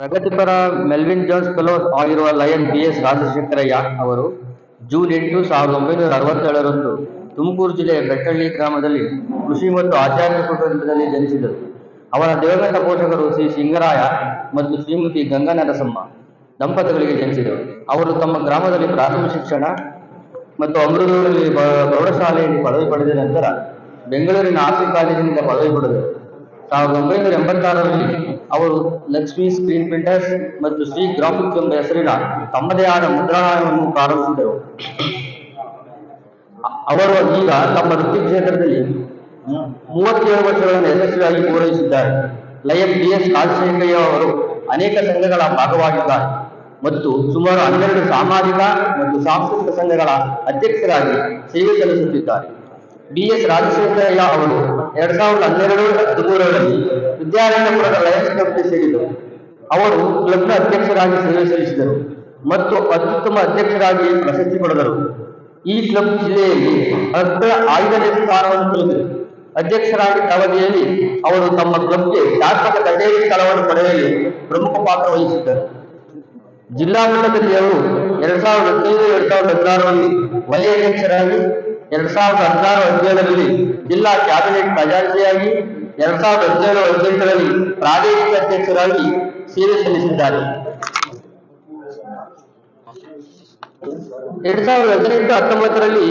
ಪ್ರಗತಿಪರ Melvin Jones fellows ಆಗಿರುವ lion B S Rajashekharaiah ಅವರು ಜೂನ್ ಎಂಟು ಸಾವಿರದ ಒಂಬೈನೂರ ಅರವತ್ತೇಳರಂದು ತುಮಕೂರು ಜಿಲ್ಲೆಯ ಬೆಟ್ಟಳ್ಳಿ ಗ್ರಾಮದಲ್ಲಿ ಕೃಷಿ ಮತ್ತು ಆಚಾರ್ಯ ಕುಟುಂಬದಲ್ಲಿ ಜನಿಸಿದರು. ಅವರ ದಿವಂಗತ ಪೋಷಕರು ಶ್ರೀ ಸಿಂಗರಾಯ ಮತ್ತು ಶ್ರೀಮತಿ ಗಂಗಾ ನರಸಮ್ಮ ದಂಪತಿಗಳಿಗೆ ಜನಿಸಿದರು. ಅವರು ತಮ್ಮ ಗ್ರಾಮದಲ್ಲಿ ಪ್ರಾಥಮಿಕ ಶಿಕ್ಷಣ ಮತ್ತು ಅಮೃತದಲ್ಲಿ ಪ್ರೌಢಶಾಲೆಯಲ್ಲಿ ಪದವಿ ಪಡೆದ ನಂತರ ಬೆಂಗಳೂರಿನ ಆರ್ಸಿ ಕಾಲೇಜಿನಿಂದ ಪದವಿ ಪಡೆದರು. ಸಾವಿರದ ಒಂಬೈನೂರ ಎಂಬತ್ತಾರರಲ್ಲಿ ಅವರು ಲಕ್ಷ್ಮಿ ಸ್ಕ್ರೀನ್ ಪ್ರಿಂಟರ್ಸ್ ಮತ್ತು ಶ್ರೀ ಗ್ರಾಫಿಕ್ಸ್ ಎಂಬ ಹೆಸರಿನ ತಮ್ಮದೇ ಆದ ಮುದ್ರಣಾಲಯವನ್ನು ಪ್ರಾರಂಭಿಸಿದರು. ಅವರು ಈಗ ತಮ್ಮ ವೃತ್ತಿ ಕ್ಷೇತ್ರದಲ್ಲಿ ಮೂವತ್ತೇಳು ವರ್ಷಗಳನ್ನು ಯಶಸ್ವಿಯಾಗಿ ಪೂರೈಸಿದ್ದಾರೆ. ಲಯನ್ ಬಿ ಎಸ್ ಅವರು ಅನೇಕ ಸಂಘಗಳ ಭಾಗವಾಗಿದ್ದಾರೆ ಮತ್ತು ಸುಮಾರು ಹನ್ನೆರಡು ಸಾಮಾಜಿಕ ಮತ್ತು ಸಾಂಸ್ಕೃತಿಕ ಸಂಘಗಳ ಅಧ್ಯಕ್ಷರಾಗಿ ಸೇವೆ ಸಲ್ಲಿಸುತ್ತಿದ್ದಾರೆ. ಬಿ ಎಸ್ ರಾಜಶೇಖರಯ್ಯ ಅವರು ಎರಡ್ ಸಾವಿರದ ಹನ್ನೆರಡು, ಹದಿಮೂರರಲ್ಲಿ ವಿದ್ಯಾರಣ್ಯಪುರದ ಲಯನ್ಸ್ ಕ್ಲಬ್ಗೆ ಸೇರಿದರು. ಅವರು ಕ್ಲಬ್ನ ಅಧ್ಯಕ್ಷರಾಗಿ ಸೇವೆ ಸಲ್ಲಿಸಿದರು ಮತ್ತು ಅತ್ಯುತ್ತಮ ಅಧ್ಯಕ್ಷರಾಗಿ ಪ್ರಶಸ್ತಿ ಪಡೆದರು. ಈ ಕ್ಲಬ್ ಜಿಲ್ಲೆಯಲ್ಲಿ ಅಗ್ರ ಐದನೇ ಸ್ಥಾನವನ್ನು ತಲುಪಿದೆ ಅಧ್ಯಕ್ಷರಾಗಿ ಅವಧಿಯಲ್ಲಿ ಅವರು ತಮ್ಮ ಕ್ಲಬ್ಗೆ ಶಾಸಕ ಕಚೇರಿ ಸ್ಥಳವನ್ನು ಪಡೆಯಲು ಪ್ರಮುಖ ಪಾತ್ರ ವಹಿಸಿದ್ದರು. ಜಿಲ್ಲಾ ಮಟ್ಟದಲ್ಲಿ ಅವರು ಎರಡ್ ಸಾವಿರದ ಹದಿನೈದು, ಎರಡ್ ಸಾವಿರದ ಹದಿನಾರರಲ್ಲಿ ವಲಯ ಅಧ್ಯಕ್ಷರಾಗಿ ಎರಡ್ ಸಾವಿರದ ಹದಿನಾರು ಹದಿನೇಳರಲ್ಲಿ ಜಿಲ್ಲಾ ಕ್ಯಾಬಿನೆಟ್ ಖಜಾಂಚಿಯಾಗಿ ಎರಡ್ ಸಾವಿರದ ಹದಿನೇಳು ಹದಿನೆಂಟರಲ್ಲಿ ಪ್ರಾದೇಶಿಕ ಅಧ್ಯಕ್ಷರಾಗಿ ಸೇವೆ ಸಲ್ಲಿಸಿದ್ದಾರೆ. ಎರಡ್ ಸಾವಿರದ ಹದಿನೆಂಟು ಹತ್ತೊಂಬತ್ತರಲ್ಲಿ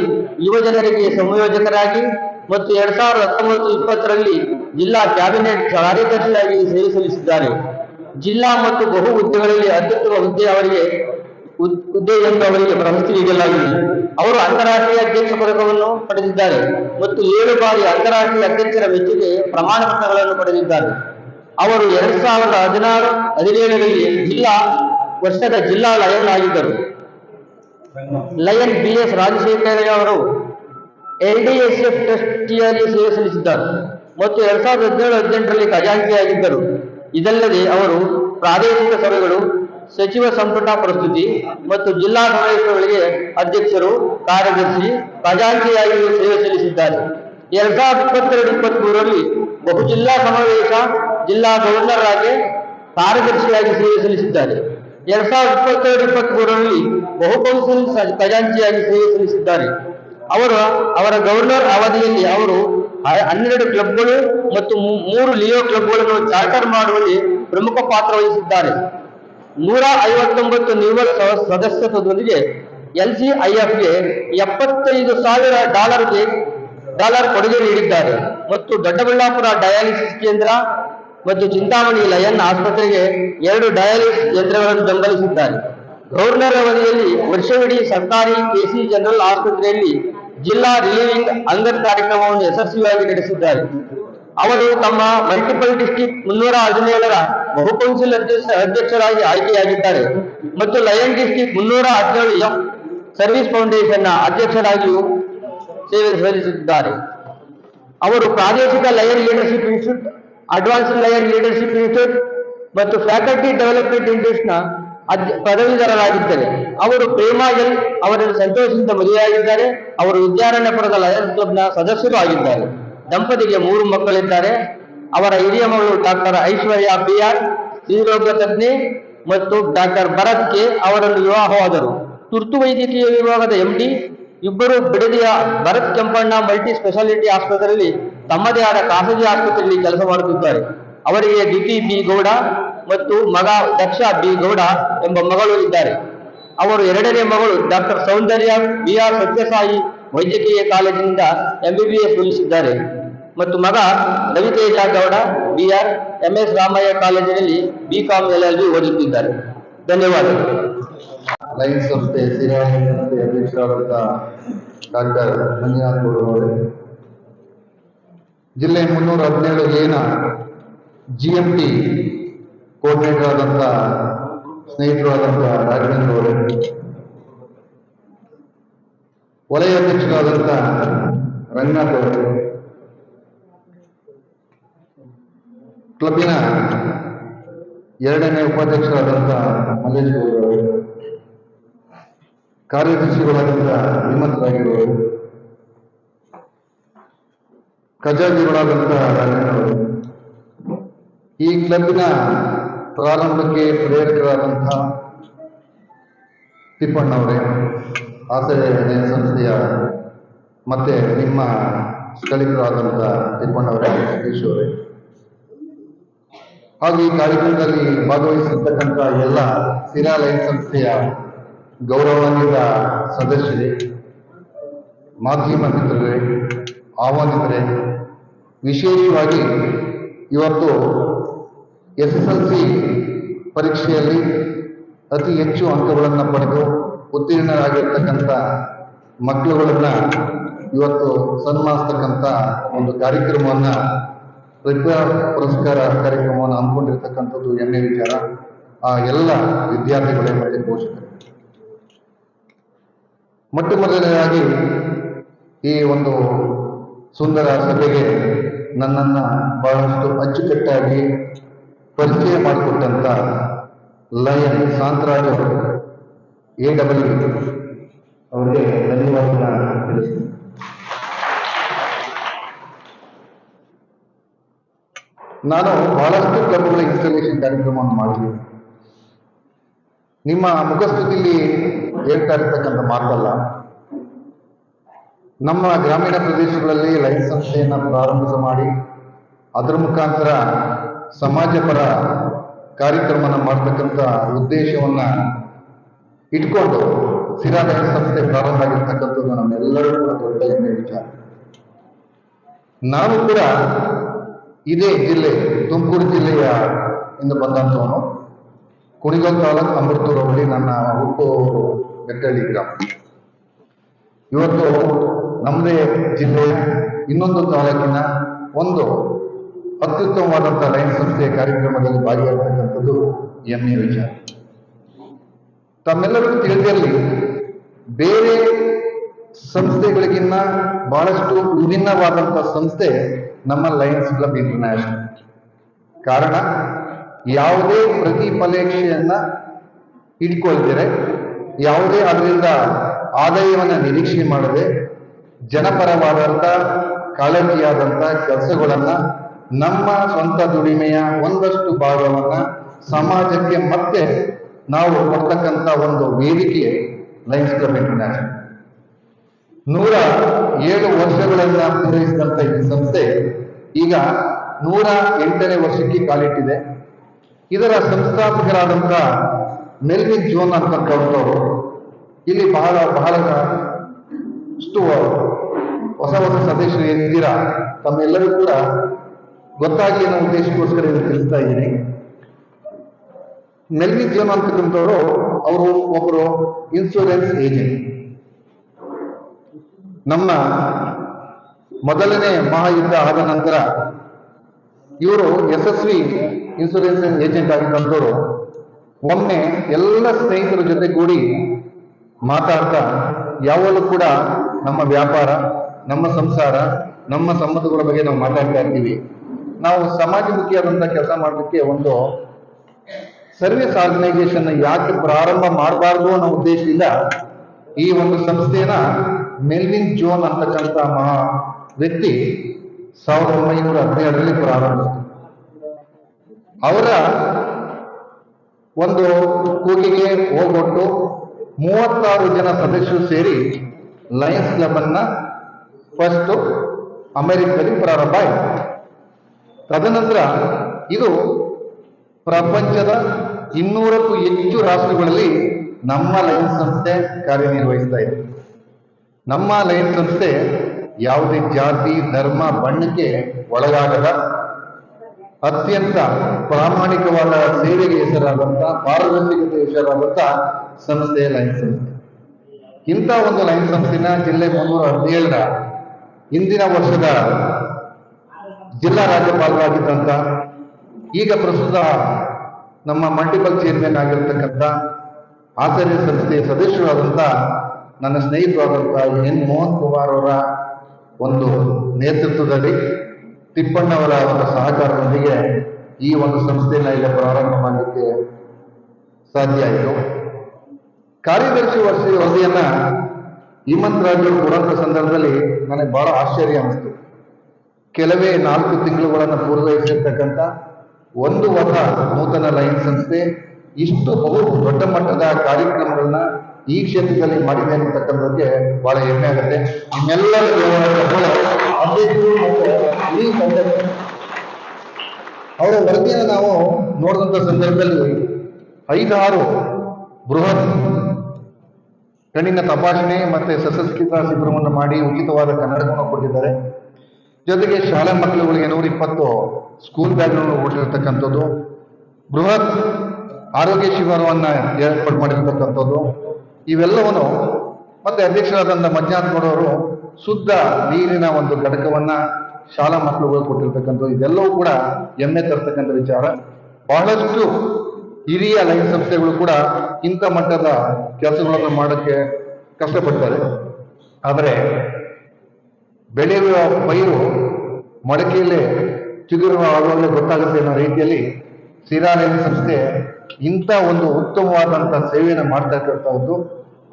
ಯುವ ಜನರಿಗೆ ಸಂಯೋಜಕರಾಗಿ ಮತ್ತು ಎರಡ್ ಸಾವಿರದ ಹತ್ತೊಂಬತ್ತು ಇಪ್ಪತ್ತರಲ್ಲಿ ಜಿಲ್ಲಾ ಕ್ಯಾಬಿನೆಟ್ ಕಾರ್ಯದರ್ಶಿಯಾಗಿ ಸೇವೆ ಸಲ್ಲಿಸಿದ್ದಾರೆ. ಜಿಲ್ಲಾ ಮತ್ತು ಬಹು ಹುದ್ದೆಗಳಲ್ಲಿ ಅತ್ಯುತ್ತಮ ಹುದ್ದೆ ಅವರಿಗೆ ಎಂದು ಅವರಿಗೆ ಪ್ರಶಸ್ತಿ ನೀಡಲಾಗಿದೆ ಅವರು ಅಂತಾರಾಷ್ಟ್ರೀಯ ಅಧ್ಯಕ್ಷ ಪದಕವನ್ನು ಪಡೆದಿದ್ದಾರೆ ಮತ್ತು ಏಳು ಬಾರಿ ಅಂತಾರಾಷ್ಟ್ರೀಯ ಅಧ್ಯಕ್ಷರ ಮೆಚ್ಚುಗೆ ಪ್ರಮಾಣ ಪತ್ರಗಳನ್ನು ಪಡೆದಿದ್ದಾರೆ. ಅವರು ಎರಡ್ ಸಾವಿರದ ಹದಿನಾರು, ಹದಿನೇಳರಲ್ಲಿ ಜಿಲ್ಲಾ, ವರ್ಷದ ಜಿಲ್ಲಾ ಲಯನ್ ಆಗಿದ್ದರು. ಲಯನ್ ಬಿ ಎಸ್ ರಾಜಶೇಖರ ಅವರು ಎಲ್ ಡಿ ಎಸ್ ಎಫ್ ಟ್ರಸ್ಟಿಯಲ್ಲಿ ಸೇವೆ ಸಲ್ಲಿಸಿದ್ದರು ಮತ್ತು ಎರಡ್ ಸಾವಿರದ ಹದಿನೇಳು, ಹದಿನೆಂಟರಲ್ಲಿ ಖಜಾಂಚಿಯಾಗಿದ್ದರು. ಇದಲ್ಲದೆ ಅವರು ಪ್ರಾದೇಶಿಕ ಸಭೆಗಳು ಸಚಿವ ಸಂಪುಟ ಪ್ರಸ್ತುತಿ ಮತ್ತು ಜಿಲ್ಲಾ ಸಮಾವೇಶಗಳಿಗೆ ಅಧ್ಯಕ್ಷರು, ಕಾರ್ಯದರ್ಶಿ, ಖಜಾಂಚಿಯಾಗಿ ಸೇವೆ ಸಲ್ಲಿಸಿದ್ದಾರೆ. ಎರಡ್ ಸಾವಿರದ ಇಪ್ಪತ್ತೆರಡು ಇಪ್ಪತ್ಮೂರರಲ್ಲಿ ಬಹು ಜಿಲ್ಲಾ ಸಮಾವೇಶ ಜಿಲ್ಲಾ ಗವರ್ನರ್ ಆಗಿ ಕಾರ್ಯದರ್ಶಿಯಾಗಿ ಸೇವೆ ಸಲ್ಲಿಸಿದ್ದಾರೆ. ಎರಡ್ ಸಾವಿರದ ಇಪ್ಪತ್ತೆರಡು ಇಪ್ಪತ್ಮೂರರಲ್ಲಿ ಬಹುಕೌನ್ಸಿಲ್ ಸ- ಖಜಾಂಚಿಯಾಗಿ ಸೇವೆ ಸಲ್ಲಿಸಿದ್ದಾರೆ. ಅವರು ಅವರ ಗವರ್ನರ್ ಅವಧಿಯಲ್ಲಿ ಅವರು ಹನ್ನೆರಡು ಕ್ಲಬ್ಗಳು ಮತ್ತು ಮೂರು ಲಿಯೋ ಕ್ಲಬ್ಗಳನ್ನು ಚಾರ್ಟರ್ ಮಾಡುವಲ್ಲಿ ಪ್ರಮುಖ ಪಾತ್ರ ವಹಿಸಿದ್ದಾರೆ. ನೂರ ಐವತ್ತೊಂಬತ್ತು ನಿವೃತ್ತ ಸದಸ್ಯತ್ವದೊಂದಿಗೆ ಎಲ್ ಸಿ ಐ ಎಫ್ಗೆ ಎಪ್ಪತ್ತೈದು ಸಾವಿರ ಡಾಲರ್ಗೆ ಡಾಲರ್ ಕೊಡುಗೆ ನೀಡಿದ್ದಾರೆ. ಮತ್ತು ದೊಡ್ಡಬಳ್ಳಾಪುರ ಡಯಾಲಿಸಿಸ್ ಕೇಂದ್ರ ಮತ್ತು ಚಿಂತಾಮಣಿ ಲಯನ್ ಆಸ್ಪತ್ರೆಗೆ ಎರಡು ಡಯಾಲಿಸಿಸ್ ಯಂತ್ರಗಳನ್ನು ಬೆಂಬಲಿಸಿದ್ದಾರೆ. ಗವರ್ನರ್ ಅವಧಿಯಲ್ಲಿ ವರ್ಷವಿಡೀ ಸರ್ಕಾರಿ ಕೆಸಿ ಜನರಲ್ ಆಸ್ಪತ್ರೆಯಲ್ಲಿ ಜಿಲ್ಲಾ ರಿಲೀವಿಂಗ್ ಅಂಗರ್ ಕಾರ್ಯಕ್ರಮವನ್ನು ಯಶಸ್ವಿಯಾಗಿ ನಡೆಸಿದ್ದಾರೆ. ಅವರು ತಮ್ಮ ಮಲ್ಟಿಪಲ್ ಡಿಸ್ಟಿಕ್ ಮುನ್ನೂರ ಹದಿನೇಳರ ಬಹುಕೌನ್ಸಿಲ್ ಅಧ್ಯಕ್ಷ ಅಧ್ಯಕ್ಷರಾಗಿ ಆಯ್ಕೆಯಾಗಿದ್ದಾರೆ. ಮತ್ತು ಲಯನ್ ಡಿಸ್ಟಿಕ್ ಮುನ್ನೂರ ಹದಿನೇಳು ಎಂ ಸರ್ವಿಸ್ ಫೌಂಡೇಶನ್ನ ಅಧ್ಯಕ್ಷರಾಗಿಯೂ ಸೇವೆ ಸಲ್ಲಿಸುತ್ತಿದ್ದಾರೆ. ಅವರು ಪ್ರಾದೇಶಿಕ lion leadership institute advance lion leadership institute ಮತ್ತು ಫ್ಯಾಕಲ್ಟಿ ಡೆವಲಪ್ಮೆಂಟ್ ಇನ್ಸ್ಟಿಟ್ಯೂಟ್ನ ಅಧ್ಯ, ಪದವೀಧರರಾಗಿದ್ದಾರೆ. ಅವರು ಪ್ರೇಮಾ ಎಲ್ ಅವರನ್ನು ಸಂತೋಷದಿಂದ ಮದುವೆಯಾಗಿದ್ದಾರೆ. ಅವರು ವಿದ್ಯಾರಣ್ಯಪುರದ ಲಯನ್ ಕ್ಲಬ್ನ ಸದಸ್ಯರು ಆಗಿದ್ದಾರೆ. ದಂಪತಿಗೆ ಮೂರು ಮಕ್ಕಳಿದ್ದಾರೆ. ಅವರ ಹಿರಿಯ ಮಗಳು ಡಾಕ್ಟರ್ ಐಶ್ವರ್ಯ ಬಿ ಆರ್ ಸ್ತ್ರೀರೋಗ ತಜ್ಞೆ ಮತ್ತು ಡಾಕ್ಟರ್ ಭರತ್ ಕೆ ಅವರನ್ನು ವಿವಾಹವಾದರು. ತುರ್ತು ವೈದ್ಯಕೀಯ ವಿಭಾಗದ ಎಂಡಿ ಇಬ್ಬರು ಬಿಡದಿಯ ಭರತ್ ಕೆಂಪಣ್ಣ ಮಲ್ಟಿ ಸ್ಪೆಷಾಲಿಟಿ ಆಸ್ಪತ್ರೆಯಲ್ಲಿ ತಮ್ಮದೇ ಆದ ಖಾಸಗಿ ಆಸ್ಪತ್ರೆಯಲ್ಲಿ ಕೆಲಸ ಮಾಡುತ್ತಿದ್ದಾರೆ. ಅವರಿಗೆ ದಿತಿ ಬಿ ಗೌಡ ಮತ್ತು ಮಗ ದಕ್ಷ ಬಿ ಗೌಡ ಎಂಬ ಮಗಳು ಇದ್ದಾರೆ. ಅವರು ಎರಡನೇ ಮಗಳು doctor Soundarya B R Sathyasai ವೈದ್ಯಕೀಯ ಕಾಲೇಜಿನಿಂದ ಎಂಬಿಬಿಎಸ್ ಮುಗಿಸಿದ್ದಾರೆ ಮತ್ತು ಮಗ Gowda B R M S Ramaiah ಕಾಲೇಜಿನಲ್ಲಿ B com L L B ಓದುತ್ತಿದ್ದಾರೆ ಧನ್ಯವಾದಗಳು ಲೈನ್ ಸಂಸ್ಥೆ ಸೇವಾ ಸಂಸ್ಥೆ ಡಾಕ್ಟರ್ ಮಂಜುನಾಥ್ ಅವರೇ. ಜಿಲ್ಲೆ ಮುನ್ನೂರ ಹದಿನೇಳು ಏನ ಜಿ ಎಂ ಟಿ ಕೋಆರ್ಡಿನೇಟರ್ ಆದಂಥ ಸ್ನೇಹಿತರು ಆದಂಥ ರಾಘವೇಂದ್ರ ಅವರೇ. ವಲಯ ಅಧ್ಯಕ್ಷರಾದಂಥ ರಂಗನಾಥ್ ಅವರು. ಕ್ಲಬ್ಬಿನ ಎರಡನೇ ಉಪಾಧ್ಯಕ್ಷರಾದಂಥ ಮಲ್ಲೇಶ್ ಗೌಡರು ಕಾರ್ಯದರ್ಶಿಗಳಾದಂಥ ಹಿಮಂತ್ ರಾಗಿರವರು ಖಜಾಂಚಿಗಳಾದಂಥ ರಾಜಣ್ಣ ಈ ಕ್ಲಬ್ಬಿನ ಪ್ರಾರಂಭಕ್ಕೆ ಪ್ರೇರಕರಾದಂಥ ತಿಪ್ಪಣ್ಣವರೇ ಆಸರೆ ಸಂಸ್ಥೆಯ ಮತ್ತೆ ನಿಮ್ಮ ಸ್ಥಳೀಯರಾದಂಥ ತಿಪ್ಪಣ್ಣವರೇ ಸತೀಶ್ ಹಾಗೂ ಈ ಕಾರ್ಯಕ್ರಮದಲ್ಲಿ ಭಾಗವಹಿಸಿರ್ತಕ್ಕಂಥ ಎಲ್ಲ ಸಿರಾ ಲೈನ್ ಸಂಸ್ಥೆಯ ಗೌರವಾನ್ವಿತ ಸದಸ್ಯರೇ ಮಾಧ್ಯಮ ಮಿತ್ರರೇ ಆಹ್ವಾನಿತರೇ, ವಿಶೇಷವಾಗಿ ಇವತ್ತು ಎಸ್ ಎಸ್ ಎಲ್ ಸಿ ಪರೀಕ್ಷೆಯಲ್ಲಿ ಅತಿ ಹೆಚ್ಚು ಅಂಕಗಳನ್ನು ಪಡೆದು ಉತ್ತೀರ್ಣರಾಗಿರ್ತಕ್ಕಂಥ ಮಕ್ಕಳುಗಳನ್ನು ಇವತ್ತು ಸನ್ಮಾನಿಸ್ತಕ್ಕಂಥ ಒಂದು ಕಾರ್ಯಕ್ರಮವನ್ನು ಪ್ರತಿಭಾ ಪುರಸ್ಕಾರ ಕಾರ್ಯಕ್ರಮವನ್ನು ಹಮ್ಮಿಕೊಂಡಿರ್ತಕ್ಕಂಥದ್ದು ಹೆಮ್ಮೆ ವಿಚಾರ, ಆ ಎಲ್ಲ ವಿದ್ಯಾರ್ಥಿಗಳೇ ಮತ್ತು ಪೋಷಕರು ಮೊಟ್ಟ ಮೊದಲನೇದಾಗಿ ಈ ಒಂದು ಸುಂದರ ಸಭೆಗೆ ನನ್ನನ್ನು ಬಹಳಷ್ಟು ಅಚ್ಚುಕಟ್ಟಾಗಿ ಪರಿಚಯ ಮಾಡಿಕೊಟ್ಟಂತ ಲಯನ್ ಸಾಂತರಾಜ್ ಎ ಡಬ್ಲ್ಯೂ ಅವರಿಗೆ ಧನ್ಯವಾದಗಳನ್ನು ತಿಳಿಸ್ತೀನಿ. ನಾನು ಬಹಳಷ್ಟು ಕ್ಲಬ್ಗಳ ಇನ್ಸ್ಟಾಲೇಷನ್ ಕಾರ್ಯಕ್ರಮವನ್ನು ಮಾಡಿದ್ದೀನಿ. ನಿಮ್ಮ ಮುಖಸ್ತುತಿಲಿ ಹೇಳ್ತಾ ಇರ್ತಕ್ಕಂಥ ಮಾತಲ್ಲ. ನಮ್ಮ ಗ್ರಾಮೀಣ ಪ್ರದೇಶಗಳಲ್ಲಿ ಲೈನ್ ಸಂಸ್ಥೆಯನ್ನು ಪ್ರಾರಂಭಿಸ ಮಾಡಿ, ಅದರ ಮುಖಾಂತರ ಸಮಾಜಪರ ಕಾರ್ಯಕ್ರಮನ ಮಾಡ್ತಕ್ಕಂಥ ಉದ್ದೇಶವನ್ನ ಇಟ್ಕೊಂಡು ಸಿರಾ ಸಂಸ್ಥೆ ಪ್ರಾರಂಭ ಆಗಿರ್ತಕ್ಕಂಥದ್ದು ನಮ್ಮೆಲ್ಲರೂ ಕೂಡ ದೊಡ್ಡ ಹೆಮ್ಮೆ ವಿಚಾರ. ನಾನು ಕೂಡ ಇದೇ ಜಿಲ್ಲೆ, ತುಮಕೂರು ಜಿಲ್ಲೆಯ ಇಂದ ಬಂದಂಥವನು. ಕುಣಿಗಲ್ ತಾಲೂಕು ಅಮೃತೂರು ಬಳಿ ನನ್ನ ಹುಟ್ಟು ಬೆಟ್ಟಳ್ಳಿ ಗ್ರಾಮ. ಇವತ್ತು ನಮ್ಮದೇ ಜಿಲ್ಲೆಯ ಇನ್ನೊಂದು ತಾಲೂಕಿನ ಒಂದು ಅತ್ಯುತ್ತಮವಾದಂಥ ಲೈನ್ ಸಂಸ್ಥೆಯ ಕಾರ್ಯಕ್ರಮದಲ್ಲಿ ಭಾಗಿಯಾಗತಕ್ಕಂಥದ್ದು ಹೆಮ್ಮೆಯ ವಿಚಾರ ತಮ್ಮೆಲ್ಲರಿಗೂ ತಿಳಿದಿರಲಿ ಬೇರೆ ಸಂಸ್ಥೆಗಳಿಗಿನ್ನ ಬಹಳಷ್ಟು ವಿಭಿನ್ನವಾದಂಥ ಸಂಸ್ಥೆ ನಮ್ಮ ಲಯನ್ಸ್ ಕ್ಲಬ್ ಇಂಟರ್ನ್ಯಾಷನಲ್. ಕಾರಣ, ಯಾವುದೇ ಪ್ರತಿಫಲೇಕ್ಷೆಯನ್ನ ಇಟ್ಕೊಳ್ದಿರೆ, ಯಾವುದೇ ಅದರಿಂದ ಆದಾಯವನ್ನು ನಿರೀಕ್ಷೆ ಮಾಡದೆ ಜನಪರವಾದಂಥ ಕಾಳಜಿಯಾದಂಥ ಕೆಲಸಗಳನ್ನು ನಮ್ಮ ಸ್ವಂತ ದುಡಿಮೆಯ ಒಂದಷ್ಟು ಭಾಗವನ್ನು ಸಮಾಜಕ್ಕೆ ಮತ್ತೆ ನಾವು ಕೊಡ್ತಕ್ಕಂಥ ಒಂದು ವೇದಿಕೆ ಲೈನ್ಸ್ ಕ್ಲಬ್ ಇಂಟರ್ನ್ಯಾಷನಲ್. ನೂರ ಏಳು ವರ್ಷಗಳನ್ನ ಪೂರೈಸಿದಂಥ ಈ ಸಂಸ್ಥೆ ಈಗ ನೂರ ಎಂಟನೇ ವರ್ಷಕ್ಕೆ ಕಾಲಿಟ್ಟಿದೆ. ಇದರ ಸಂಸ್ಥಾಪಕರಾದಂಥ ಮೆಲ್ವಿನ್ ಜೋನ್ ಅಂತಕ್ಕಂಥವ್ರು ಇಲ್ಲಿ ಬಹಳ ಬಹಳ ಹೊಸ ಹೊಸ ಸದಸ್ಯರು ಏನಿದ್ದೀರಾ ತಮ್ಮೆಲ್ಲರೂ ಕೂಡ ಗೊತ್ತಾಗಿ ಅನ್ನೋ ಉದ್ದೇಶಕ್ಕೋಸ್ಕರ ತಿಳಿಸ್ತಾ ಇದ್ದೀನಿ. ಮೆಲ್ವಿನ್ ಜೋನ್ ಅಂತಕ್ಕಂಥವ್ರು ಅವರು ಒಬ್ಬರು ಇನ್ಶೂರೆನ್ಸ್ ಏಜೆಂಟ್ ನಮ್ಮ ಮೊದಲನೇ ಮಹಾಯುದ್ಧ ಆದ ನಂತರ ಇವರು ಯಶಸ್ವಿ ಇನ್ಸೂರೆನ್ಸ್ ಏಜೆಂಟ್ ಆಗಿದ್ದಂಥವ್ರು. ಒಮ್ಮೆ ಎಲ್ಲ ಸ್ನೇಹಿತರ ಜೊತೆ ಕೂಡಿ ಮಾತಾಡ್ತಾ, ಯಾವಾಗಲೂ ಕೂಡ ನಮ್ಮ ವ್ಯಾಪಾರ, ನಮ್ಮ ಸಂಸಾರ, ನಮ್ಮ ಸಂಬಂಧಗಳ ಬಗ್ಗೆ ನಾವು ಮಾತಾಡ್ತಾ ಇರ್ತೀವಿ. ನಾವು ಸಮಾಜಮುಖಿಯಾದಂಥ ಕೆಲಸ ಮಾಡಲಿಕ್ಕೆ ಒಂದು ಸರ್ವಿಸ್ ಆರ್ಗನೈಸೇಷನ್ ಯಾಕೆ ಪ್ರಾರಂಭ ಮಾಡಬಾರ್ದು ಅನ್ನೋ ಉದ್ದೇಶದಿಂದ ಈ ಒಂದು ಸಂಸ್ಥೆನ ಮೆಲ್ವಿನ್ ಜೋನ್ ಅಂತಕ್ಕಂಥ ಮಹಾ ವ್ಯಕ್ತಿ ಸಾವಿರದ ಒಂಬೈನೂರ ಹದಿನೇಳರಲ್ಲಿ ಪ್ರಾರಂಭಿಸಿದರು ಅವರ ಒಂದು ಕೂಗಿಗೆ ಹೋಗೊಟ್ಟು ಮೂವತ್ತಾರು ಜನ ಸದಸ್ಯರು ಸೇರಿ ಲಯನ್ಸ್ ಕ್ಲಬ್ ಫಸ್ಟು ಫಸ್ಟ್ ಅಮೆರಿಕದಲ್ಲಿ ಪ್ರಾರಂಭ ಆಯಿತು. ತದನಂತರ ಇದು ಪ್ರಪಂಚದ ಇನ್ನೂರಕ್ಕೂ ಹೆಚ್ಚು ರಾಷ್ಟ್ರಗಳಲ್ಲಿ ನಮ್ಮ ಲಯನ್ಸ್ ಸಂಸ್ಥೆ ಕಾರ್ಯನಿರ್ವಹಿಸ್ತಾ ಇದೆ. ನಮ್ಮ ಲಯನ್ಸ್ ಸಂಸ್ಥೆ ಯಾವುದೇ ಜಾತಿ, ಧರ್ಮ ಬಣ್ಣಕ್ಕೆ ಒಳಗಾಗದ ಅತ್ಯಂತ ಪ್ರಾಮಾಣಿಕವಾದ ಸೇವೆಗೆ ಹೆಸರಾದಂಥ ಪಾರದರ್ಶಕತೆ ಹೆಸರಾದಂಥ ಸಂಸ್ಥೆ ಲಯನ್ಸ್ ಸಂಸ್ಥೆ. ಇಂಥ ಒಂದು ಲಯನ್ಸ್ ಸಂಸ್ಥೆನ ಜಿಲ್ಲೆ ಮುನ್ನೂರ ಹದಿನೇಳರ ಹಿಂದಿನ ವರ್ಷದ ಜಿಲ್ಲಾ ರಾಜ್ಯಪಾಲರಾಗಿದ್ದಂಥ ಈಗ ಪ್ರಸ್ತುತ ನಮ್ಮ ಮಲ್ಟಿಪಲ್ ಚೇರ್ಮನ್ ಆಗಿರ್ತಕ್ಕಂಥ ಆಚಾರ್ಯ ಸಂಸ್ಥೆಯ ಸದಸ್ಯರಾದಂಥ ನನ್ನ ಸ್ನೇಹಿತರಾದಂಥ ಎನ್ ಮೋಹನ್ ಕುಮಾರ್ ಅವರ ಒಂದು ನೇತೃತ್ವದಲ್ಲಿ ತಿಪ್ಪಣ್ಣವರ ಒಂದು ಸಹಕಾರದೊಂದಿಗೆ ಈ ಒಂದು ಸಂಸ್ಥೆಯನ್ನು ಈಗ ಪ್ರಾರಂಭ ಮಾಡಲಿಕ್ಕೆ ಸಾಧ್ಯ ಆಯಿತು. ಕಾರ್ಯದರ್ಶಿ ವರ್ಷ ವರದಿಯನ್ನ ಹಿಮಂತ್ ರಾಜರು ಅವರು ಸಂದರ್ಭದಲ್ಲಿ ನನಗೆ ಬಹಳ ಆಶ್ಚರ್ಯ ಅನಿಸ್ತು ಕೆಲವೇ ನಾಲ್ಕು ತಿಂಗಳುಗಳನ್ನು ಪೂರ್ವಹಿಸಿರ್ತಕ್ಕಂಥ ಒಂದು ಹೊಸ ನೂತನ ಲೈನ್ ಸಂಸ್ಥೆ ಇಷ್ಟು ಬಹು ದೊಡ್ಡ ಮಟ್ಟದ ಕಾರ್ಯಕ್ರಮಗಳನ್ನ ಈ ಕ್ಷೇತ್ರದಲ್ಲಿ ಮಾಡಿದೆ ಅಂತಕ್ಕಂಥದ್ದಕ್ಕೆ ಬಹಳ ಹೆಮ್ಮೆ ಆಗುತ್ತೆ. ಇನ್ನೆಲ್ಲ ಅವರ ವರದಿಯನ್ನು ನಾವು ನೋಡಿದಂಥ ಸಂದರ್ಭದಲ್ಲಿ ಐದಾರು ಬೃಹತ್ ಕಣ್ಣಿನ ತಪಾಸಣೆ ಮತ್ತೆ ಸಶಸ್ಕೃತ ಶಿಬಿರವನ್ನು ಮಾಡಿ ಉಚಿತವಾದ ಕನ್ನಡಕವನ್ನು ಕೊಟ್ಟಿದ್ದಾರೆ. ಜೊತೆಗೆ ಶಾಲಾ ಮಕ್ಕಳುಗಳಿಗೆ ನೂರ ಇಪ್ಪತ್ತು ಸ್ಕೂಲ್ ಬ್ಯಾಗ್ಗಳನ್ನು ಕೊಟ್ಟಿರ್ತಕ್ಕಂಥದ್ದು. ಬೃಹತ್ ಆರೋಗ್ಯ ಶಿಬಿರವನ್ನು ಏರ್ಪಾಡು ಮಾಡಿರ್ತಕ್ಕಂಥದ್ದು. ಇವೆಲ್ಲವನ್ನು ಮತ್ತೆ ಅಧ್ಯಕ್ಷರಾದಂಥ ಮಂಜುನಾಥ್ ಗೌಡವರು ಶುದ್ಧ ನೀರಿನ ಒಂದು ಘಟಕವನ್ನ ಶಾಲಾ ಮಕ್ಕಳುಗಳು ಕೊಟ್ಟಿರ್ತಕ್ಕಂಥದ್ದು ಇದೆಲ್ಲವೂ ಕೂಡ ಹೆಮ್ಮೆ ತರ್ತಕ್ಕಂಥ ವಿಚಾರ. ಬಹಳಷ್ಟು ಹಿರಿಯ ಲೈನ್ ಸಂಸ್ಥೆಗಳು ಕೂಡ ಇಂಥ ಮಟ್ಟದ ಕೆಲಸಗಳನ್ನು ಮಾಡೋಕ್ಕೆ ಕಷ್ಟಪಡ್ತಾರೆ. ಆದರೆ ಬೆಳೆಯುವ ಪೈರು ಮಡಕೆಯಲ್ಲೇ ಚಿಗುರುವ ಆಗುವಾಗಲೇ ಗೊತ್ತಾಗುತ್ತೆ ಅನ್ನೋ ರೀತಿಯಲ್ಲಿ ಸಿರಾಲೈನ್ ಸಂಸ್ಥೆ ಇಂಥ ಒಂದು ಉತ್ತಮವಾದಂಥ ಸೇವೆಯನ್ನು ಮಾಡ್ತಾ ಇರ್ತಕ್ಕಂಥದ್ದು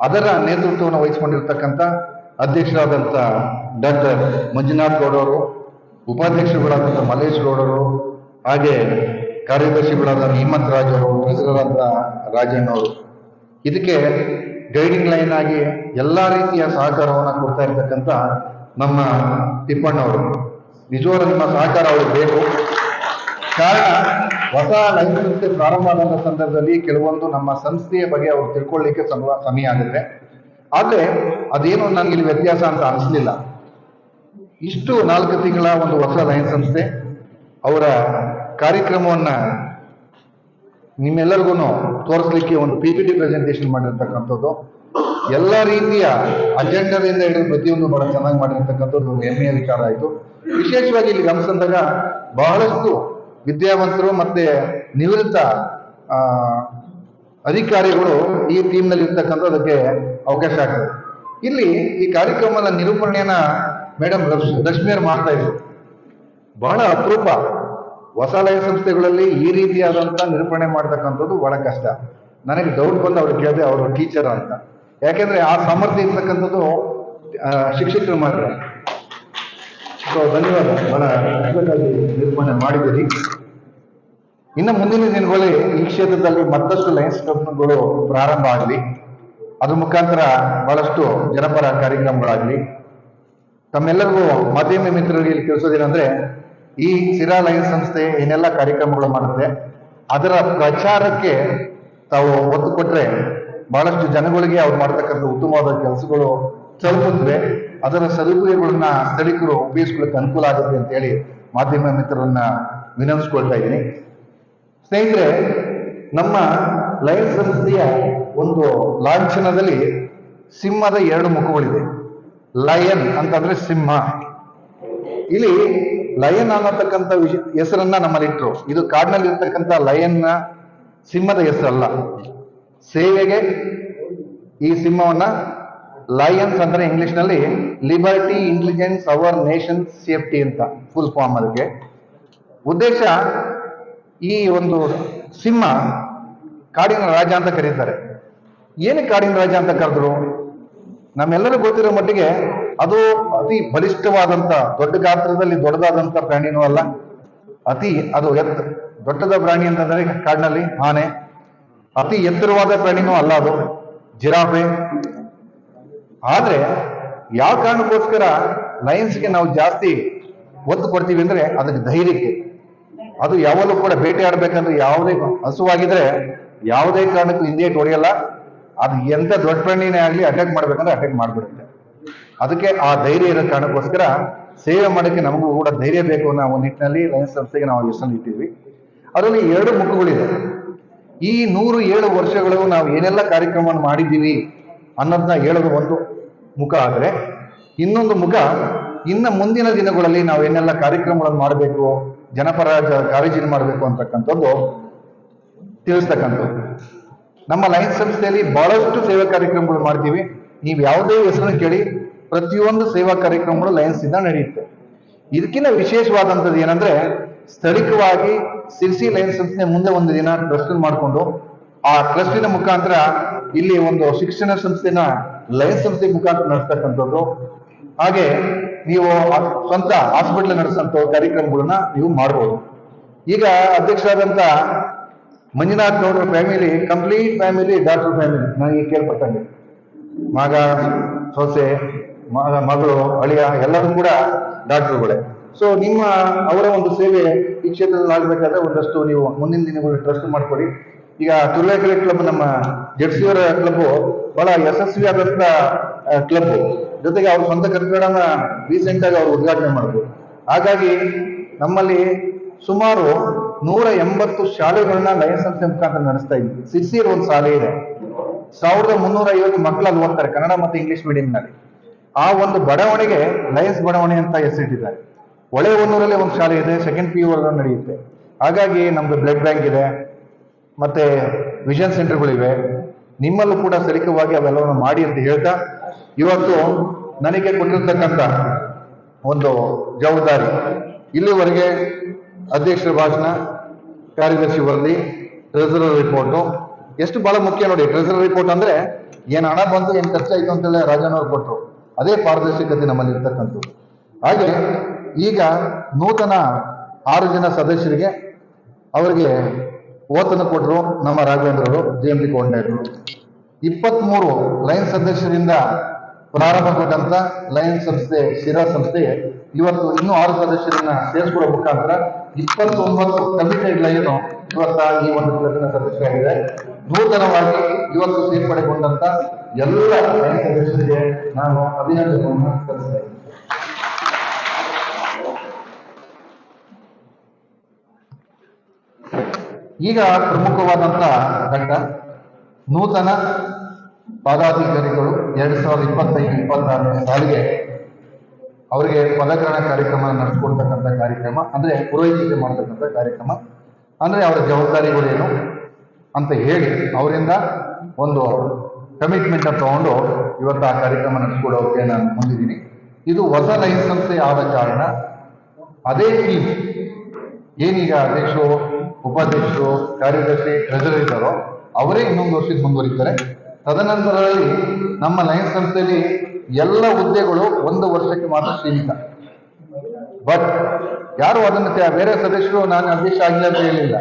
ಅದರ ನೇತೃತ್ವವನ್ನು ವಹಿಸಿಕೊಂಡಿರ್ತಕ್ಕಂಥ ಅಧ್ಯಕ್ಷರಾದಂಥ ಡಾಕ್ಟರ್ ಮಂಜುನಾಥ್ ಗೌಡವರು ಉಪಾಧ್ಯಕ್ಷರುಗಳಾದಂಥ ಮಲ್ಲೇಶ್ ಗೌಡರು, ಹಾಗೆ ಕಾರ್ಯದರ್ಶಿಗಳಾದ ಹೇಮಂತ್ ರಾಜ್ ಅವರು ಟ್ರೆಸರರ್ ಆದ ರಾಜಣ್ಣವರು ಇದಕ್ಕೆ ಗೈಡಿಂಗ್ ಲೈನ್ ಆಗಿ ಎಲ್ಲ ರೀತಿಯ ಸಹಕಾರವನ್ನು ಕೊಡ್ತಾ ಇರ್ತಕ್ಕಂಥ ನಮ್ಮ ತಿಪ್ಪಣ್ಣವರು ನಿಜವಾದ ನಿಮ್ಮ ಸಹಕಾರ ಅವ್ರಿಗೆ ಬೇಕು. ಕಾರಣ ಹೊಸ ಲೈಫ್ ಸಂಸ್ಥೆ ಪ್ರಾರಂಭ ಆದಂಥ ಸಂದರ್ಭದಲ್ಲಿ ಕೆಲವೊಂದು ನಮ್ಮ ಸಂಸ್ಥೆಯ ಬಗ್ಗೆ ಅವರು ತಿಳ್ಕೊಳ್ಳಿಕ್ಕೆ ಸಮಯ ಸಮಯ ಆಗುತ್ತೆ. ಆದರೆ ಅದೇನು ನನಗೆ ಇಲ್ಲಿ ವ್ಯತ್ಯಾಸ ಅಂತ ಅನಿಸ್ಲಿಲ್ಲ. ಇಷ್ಟು ನಾಲ್ಕು ತಿಂಗಳ ಒಂದು ಹೊಸ ಲೈನ್ ಸಂಸ್ಥೆ, ಅವರ ಕಾರ್ಯಕ್ರಮವನ್ನ ನಿಮ್ಮೆಲ್ಲರಿಗೂ ತೋರಿಸ್ಲಿಕ್ಕೆ ಒಂದು ಪಿ ಪಿ ಟಿ ಪ್ರೆಸೆಂಟೇಷನ್ ಮಾಡಿರ್ತಕ್ಕಂಥದ್ದು. ಎಲ್ಲ ರೀತಿಯ ಅಜೆಂಡಾದಿಂದ ಹಿಡಿದು ಪ್ರತಿಯೊಂದು ಬಹಳ ಚೆನ್ನಾಗಿ ಮಾಡಿರ್ತಕ್ಕಂಥದ್ದು ಹೆಮ್ಮೆಯ ವಿಚಾರ ಆಯಿತು. ವಿಶೇಷವಾಗಿ ಇಲ್ಲಿ ಗಮನಿಸಿದಾಗ ಬಹಳಷ್ಟು ವಿದ್ಯಾವಂತರು ಮತ್ತೆ ನಿವೃತ್ತ ಅಧಿಕಾರಿಗಳು ಈ ಟೀಮ್ನಲ್ಲಿ ಇರ್ತಕ್ಕಂಥದ್ದಕ್ಕೆ ಅವಕಾಶ ಆಗ್ತದೆ. ಇಲ್ಲಿ ಈ ಕಾರ್ಯಕ್ರಮದ ನಿರೂಪಣೆಯನ್ನ ಮೇಡಮ್ ಲಕ್ಷ್ಮಿಯರ್ ಮಾಡ್ತಾ ಇದ್ರು. ಬಹಳ ಅಪರೂಪ. ಹೊಸ ಲಯ ಸಂಸ್ಥೆಗಳಲ್ಲಿ ಈ ರೀತಿಯಾದಂಥ ನಿರೂಪಣೆ ಮಾಡ್ತಕ್ಕಂಥದ್ದು ಬಹಳ ಕಷ್ಟ. ನನಗೆ ಡೌಟ್ ಬಂದು ಅವ್ರು ಕೇಳಿದೆ ಅವರು ಟೀಚರ್ ಅಂತ. ಯಾಕೆಂದ್ರೆ ಆ ಸಾಮರ್ಥ್ಯ ಇರ್ತಕ್ಕಂಥದ್ದು ಶಿಕ್ಷಕರು ಮಾತ್ರ. ಸೊ ಧನ್ಯವಾದ. ಬಹಳ ಅದ್ಭುತವಾಗಿ ನಿರ್ಮಾಣ ಮಾಡಿದ್ದೀರಿ. ಇನ್ನು ಮುಂದಿನ ದಿನಗಳಲ್ಲಿ ಈ ಕ್ಷೇತ್ರದಲ್ಲಿ ಮತ್ತಷ್ಟು ಲಯನ್ಸ್ ಕ್ಲಬ್ಗಳು ಪ್ರಾರಂಭ ಆಗಲಿ. ಅದ್ರ ಮುಖಾಂತರ ಬಹಳಷ್ಟು ಜನಪರ ಕಾರ್ಯಕ್ರಮಗಳಾಗಲಿ. ತಮ್ಮೆಲ್ಲರಿಗೂ ಮಾಧ್ಯಮ ಮಿತ್ರರಿಗೆ ಇಲ್ಲಿ ಈ ಸಿರಾ ಲಯನ್ಸ್ ಸಂಸ್ಥೆ ಏನೆಲ್ಲ ಕಾರ್ಯಕ್ರಮಗಳು ಮಾಡುತ್ತೆ, ಅದರ ಪ್ರಚಾರಕ್ಕೆ ತಾವು ಒತ್ತು ಕೊಟ್ರೆ ಬಹಳಷ್ಟು ಜನಗಳಿಗೆ ಅವ್ರು ಮಾಡ್ತಕ್ಕಂಥ ಉತ್ತಮವಾದ ಕೆಲಸಗಳು ತಲುಪುತ್ತವೆ ಅದರ ಸದುಪಯೋಗಗಳನ್ನ ಸ್ಥಳೀಕರು ಉಪಯೋಗಿಸ್ಕೊಳ್ಳಕ್ಕೆ ಅನುಕೂಲ ಆಗುತ್ತೆ ಅಂತ ಹೇಳಿ ಮಾಧ್ಯಮ ಮಿತ್ರರನ್ನ ವಿನಂತಿಸ್ಕೊಳ್ತಾ ಇದ್ದೀನಿ. ಸ್ನೇಹಿತರೆ, ನಮ್ಮ ಲಯನ್ ಸಂಸ್ಥೆಯ ಒಂದು ಲಾಂಛನದಲ್ಲಿ ಸಿಂಹದ ಎರಡು ಮುಖಗಳಿದೆ. ಲಯನ್ ಅಂತಂದ್ರೆ ಸಿಂಹ. ಇಲ್ಲಿ ಲಯನ್ ಅನ್ನತಕ್ಕಂಥ ವಿಷ, ಹೆಸರನ್ನ ನಮ್ಮಲ್ಲಿಟ್ಟರು ಇದು ಕಾಡಿನಲ್ಲಿ ಇರ್ತಕ್ಕಂಥ ಲಯನ್ನ ಸಿಂಹದ ಹೆಸರಲ್ಲ. ಸೇವೆಗೆ ಈ ಸಿಂಹವನ್ನ ಲಯನ್ಸ್ ಅಂದ್ರೆ ಇಂಗ್ಲಿಷ್ನಲ್ಲಿ liberty intelligence our nation safety ಅಂತ ಫುಲ್ ಫಾರ್ಮ್ ಅದಕ್ಕೆ ಉದ್ದೇಶ ಈ ಒಂದು ಸಿಂಹ ಕಾಡಿನ ರಾಜ ಅಂತ ಕರೀತಾರೆ. ಏನು ಕಾಡಿನ ರಾಜ ಅಂತ ಕರೆದ್ರು? ನಮ್ಮೆಲ್ಲರೂ ಗೊತ್ತಿರೋ ಮಟ್ಟಿಗೆ ಅದು ಅತಿ ಬಲಿಷ್ಠವಾದಂತ ದೊಡ್ಡ ಗಾತ್ರದಲ್ಲಿ ದೊಡ್ಡದಾದಂತ ಪ್ರಾಣಿನೂ ಅಲ್ಲ. ಅತಿ ಅದು ಎತ್ತ ದೊಡ್ಡದ ಪ್ರಾಣಿ ಅಂತಂದರೆ ಕಾಡಿನಲ್ಲಿ ಆನೆ. ಅತಿ ಎತ್ತರವಾದ ಪ್ರಾಣಿನೂ ಅಲ್ಲ ಅದು. ಜಿರಾಫೆ ಆದ್ರೆ ಯಾವ ಕಾರಣಕ್ಕೋಸ್ಕರ ಲಯನ್ಸ್ಗೆ ನಾವು ಜಾಸ್ತಿ ಒತ್ತು ಕೊಡ್ತೀವಿ ಅಂದ್ರೆ ಅದಕ್ಕೆ ಧೈರ್ಯಕ್ಕೆ. ಅದು ಯಾವಾಗಲೂ ಕೂಡ ಬೇಟೆ ಆಡ್ಬೇಕಂದ್ರೆ ಯಾವುದೇ ಹಸುವಾಗಿದ್ರೆ ಯಾವುದೇ ಕಾರಣಕ್ಕೂ ಹಿಂದೆ ಹೊಡೆಯಲ್ಲ ಅದು ಎಂತ ದೊಡ್ಡ ಪ್ರಾಣಿನೇ ಆಗಲಿ ಅಟ್ಯಾಕ್ ಮಾಡ್ಬೇಕಂದ್ರೆ ಅಟ್ಯಾಕ್ ಮಾಡ್ಬಿಡುತ್ತೆ. ಅದಕ್ಕೆ ಆ ಧೈರ್ಯ ಇರೋ ಕಾರಣಕ್ಕೋಸ್ಕರ ಸೇವೆ ಮಾಡೋಕ್ಕೆ ನಮಗೂ ಕೂಡ ಧೈರ್ಯ ಬೇಕು ಅನ್ನೋ ಒಂದು ನಿಟ್ಟಿನಲ್ಲಿ ಲಯನ್ಸ್ ಸಂಸ್ಥೆಗೆ ನಾವು ಯೋಚನೆ ಇಟ್ಟಿದ್ವಿ. ಅದರಲ್ಲಿ ಎರಡು ಮುಖಗಳಿದೆ. ಈ ನೂರು ಏಳು ವರ್ಷಗಳು ನಾವು ಏನೆಲ್ಲ ಕಾರ್ಯಕ್ರಮ ಮಾಡಿದ್ದೀವಿ ಅನ್ನೋದನ್ನ ಹೇಳೋದು ಒಂದು. ಮುಖ ಆದರೆ ಇನ್ನೊಂದು ಮುಖ ಇನ್ನು ಮುಂದಿನ ದಿನಗಳಲ್ಲಿ ನಾವು ಏನೆಲ್ಲ ಕಾರ್ಯಕ್ರಮಗಳನ್ನು ಮಾಡಬೇಕು, ಜನಪರ ಕಾಳಜಿನ ಮಾಡಬೇಕು ಅಂತಕ್ಕಂಥದ್ದು ತಿಳಿಸ್ತಕ್ಕಂಥದ್ದು. ನಮ್ಮ ಲೈನ್ಸ್ ಸಂಸ್ಥೆಯಲ್ಲಿ ಬಹಳಷ್ಟು ಸೇವಾ ಕಾರ್ಯಕ್ರಮಗಳು ಮಾಡ್ತೀವಿ. ನೀವು ಯಾವುದೇ ಹೆಸರನ್ನು ಕೇಳಿ ಪ್ರತಿಯೊಂದು ಸೇವಾ ಕಾರ್ಯಕ್ರಮಗಳು ಲೈನ್ಸ್ ಇಂದ ನಡೆಯುತ್ತೆ. ಇದಕ್ಕಿಂತ ವಿಶೇಷವಾದಂಥದ್ದು ಏನಂದ್ರೆ ಸ್ಥಳೀಯವಾಗಿ ಸಿರ್ಸಿ ಲೈನ್ಸ್ ಸಂಸ್ಥೆ ಮುಂದೆ ಒಂದು ದಿನ ಟ್ರಸ್ಟ್ ಮಾಡಿಕೊಂಡು ಆ ಟ್ರಸ್ಟಿನ ಮುಖಾಂತರ ಇಲ್ಲಿ ಒಂದು ಶಿಕ್ಷಣ ಸಂಸ್ಥೆನ ಲಯ ಸಂಸ್ಥೆ ಮುಖಾಂತರ ನಡೆಸ್ತಕ್ಕಂಥದ್ದು. ಹಾಗೆ ನೀವು ಸ್ವಂತ ಹಾಸ್ಪಿಟ್ಲ್ ನಡೆಸಂತ ಕಾರ್ಯಕ್ರಮಗಳನ್ನ ನೀವು ಮಾಡ್ಬೋದು. ಈಗ ಅಧ್ಯಕ್ಷರಾದಂತ ಮಂಜುನಾಥ್ ಗೌಡ್ರ family complete family doctor family ನನಗೆ ಕೇಳ್ಪಟ್ಟಂಗೆ. ಮಗ ಸೊಸೆ, ಮಗ, ಮಗಳು, ಅಳಿಯ ಎಲ್ಲರೂ ಕೂಡ ಡಾಕ್ಟರ್ಗಳೇ ಸೊ ನಿಮ್ಮ ಅವರ ಒಂದು ಸೇವೆ ಈ ಕ್ಷೇತ್ರದಲ್ಲಿ ಆಗಬೇಕಾದ್ರೆ ಒಂದಷ್ಟು ನೀವು ಮುಂದಿನ ದಿನಗಳು ಟ್ರಸ್ಟ್ ಮಾಡ್ಕೊಡಿ ಈಗ ತುರ್ವೇಕೆರೆ ಕ್ಲಬ್ ನಮ್ಮ ಜೆಡ್ಸಿಯವರ ಕ್ಲಬ್ ಬಹಳ ಯಶಸ್ವಿಯಾದಂತ ಕ್ಲಬ್ ಜೊತೆಗೆ ಅವ್ರ ಸ್ವಂತ ಕಟ್ಟಡನ ರೀಸೆಂಟ್ ಆಗಿ ಅವ್ರು ಉದ್ಘಾಟನೆ ಮಾಡಿದ್ರು. ಹಾಗಾಗಿ ನಮ್ಮಲ್ಲಿ ಸುಮಾರು ನೂರ ಎಂಬತ್ತು ಶಾಲೆಗಳನ್ನ ಲಯನ್ ಸಂಸ್ಥೆ ಮುಖಾಂತರ ನಡೆಸ್ತಾ ಇದ್ವಿ. ಸಿರ್ಸಿರ್ ಒಂದು ಶಾಲೆ ಇದೆ. ಸಾವಿರದ ಮುನ್ನೂರ ಐವತ್ತು ಮಕ್ಕಳು ಅಲ್ಲಿ ಓದ್ತಾರೆ, ಕನ್ನಡ ಮತ್ತು ಇಂಗ್ಲಿಷ್ ಮೀಡಿಯಂನಲ್ಲಿ ಆ ಒಂದು ಬಡಾವಣೆಗೆ ಲಯನ್ಸ್ ಬಡಾವಣೆ ಅಂತ ಹೆಸರಿಟ್ಟಿದ್ದಾರೆ. ಹೊಳೆ ಹೊನ್ನೂರಲ್ಲಿ ಒಂದು ಶಾಲೆ ಇದೆ ಸೆಕೆಂಡ್ ಪಿ ಯು ನಡೆಯುತ್ತೆ. ಹಾಗಾಗಿ ನಮ್ದು ಬ್ಲಡ್ ಬ್ಯಾಂಕ್ ಇದೆ. ಮತ್ತೆ ವಿಷನ್ ಸೆಂಟರ್ಗಳಿವೆ ನಿಮ್ಮಲ್ಲೂ ಕೂಡ ಸರಿಕವಾಗಿ ಅವೆಲ್ಲವನ್ನು ಮಾಡಿ ಅಂತ ಹೇಳ್ತಾ, ಇವತ್ತು ನನಗೆ ಕೊಟ್ಟಿರ್ತಕ್ಕಂಥ ಒಂದು ಜವಾಬ್ದಾರಿ. ಇಲ್ಲಿವರೆಗೆ ಅಧ್ಯಕ್ಷರ ಭಾಷಣ, ಕಾರ್ಯದರ್ಶಿ ವರದಿ ಟ್ರೆಸರರ್ ರಿಪೋರ್ಟು ಎಷ್ಟು ಭಾಳ ಮುಖ್ಯ ನೋಡಿ ಟ್ರೆಸರರ್ ರಿಪೋರ್ಟ್ ಅಂದರೆ ಏನು ಹಣ ಬಂತು, ಏನು ಖರ್ಚಾಯಿತು ಅಂತೇಳಿ ರಾಜನವ್ರು ಕೊಟ್ಟರು ಅದೇ ಪಾರದರ್ಶಕತೆ ನಮ್ಮಲ್ಲಿ ಇರ್ತಕ್ಕಂಥದ್ದು ಹಾಗೆ ಈಗ ನೂತನ ಆರು ಜನ ಸದಸ್ಯರಿಗೆ ಅವರಿಗೆ ಓತನ್ನು ಕೊಟ್ಟರು ನಮ್ಮ ರಾಘವೇಂದ್ರರು ಜೆ ಎಂ ಡಿ ಕೋರ್ಡಿನೇಟರು ಇಪ್ಪತ್ಮೂರು ಲೈನ್ ಸದಸ್ಯರಿಂದ ಪ್ರಾರಂಭಗೊಂಡಂತ ಲೈನ್ ಸಂಸ್ಥೆ, ಶಿರಾ ಸಂಸ್ಥೆ, ಇವತ್ತು ಇನ್ನೂ ಆರು ಸದಸ್ಯರನ್ನ ಸೇರಿಸ್ಕೊಳ್ಳೋ ಮುಖಾಂತರ ಇಪ್ಪತ್ತೊಂಬತ್ತು ಕಮಿಟೆಡ್ ಲೈನ್ ಇವತ್ತ ಈ ಒಂದು ಕ್ಲಬ್ನ ಸದಸ್ಯರಾಗಿದೆ ನೂತನವಾಗಿ ಇವತ್ತು ಸೇರ್ಪಡೆಗೊಂಡಂತ ಎಲ್ಲ ಲೈನ್ ಸದಸ್ಯರಿಗೆ ನಾನು ಅಭಿನಂದನೆಯನ್ನು ಸಲ್ಲಿಸ್ತಾ ಈಗ ಪ್ರಮುಖವಾದಂತ ಘಟ್ಟ ನೂತನ ಪದಾಧಿಕಾರಿಗಳು ಎರಡು ಸಾವಿರದ ಇಪ್ಪತ್ತೈದು, ಇಪ್ಪತ್ತಾರನೇ ಸಾಲಿಗೆ ಅವರಿಗೆ ಪದಗ್ರಹಣ ಕಾರ್ಯಕ್ರಮ ನಡೆಸ್ಕೊಡ್ತಕ್ಕಂಥ ಕಾರ್ಯಕ್ರಮ, ಅಂದ್ರೆ ಪುರೋಹಿತಿಕೆ ಮಾಡತಕ್ಕಂಥ ಕಾರ್ಯಕ್ರಮ, ಅಂದ್ರೆ ಅವರ ಜವಾಬ್ದಾರಿಗಳೇನು ಅಂತ ಹೇಳಿ ಅವರಿಂದ ಒಂದು ಕಮಿಟ್ಮೆಂಟ್ ತಗೊಂಡು ಇವತ್ತು ಆ ಕಾರ್ಯಕ್ರಮ ನಡೆಸ್ಕೊಡೋಕೆ ನಾನು ಹೊಂದಿದ್ದೀನಿ ಇದು ಹೊಸ ಸಂಸ್ಥೆ ಆದ ಕಾರಣ ಅದೇ ಟೀಮ್ ಏನೀಗ ಅಧ್ಯಕ್ಷರು? ಉಪಾಧ್ಯಕ್ಷರು, ಕಾರ್ಯದರ್ಶಿ ಟ್ರೆಜರ್ ಇದ್ದಾರೋ, ಅವರೇ ಇನ್ನೊಂದು ವರ್ಷಕ್ಕೆ ಮುಂದುವರಿತಾರೆ. ತದನಂತರದಲ್ಲಿ ನಮ್ಮ ಲಯನ್ಸ್ ಸಂಸ್ಥೆಯಲ್ಲಿ ಎಲ್ಲ ಹುದ್ದೆಗಳು ಒಂದು ವರ್ಷಕ್ಕೆ ಮಾತ್ರ ಸೀಮಿತ. ಬಟ್ ಯಾರು ಅದನ್ನು ಬೇರೆ ಸದಸ್ಯರು ನಾನು ಅಧ್ಯಕ್ಷ ಆಗಿಲ್ಲ ಅಂತ ಹೇಳಿಲ್ಲ.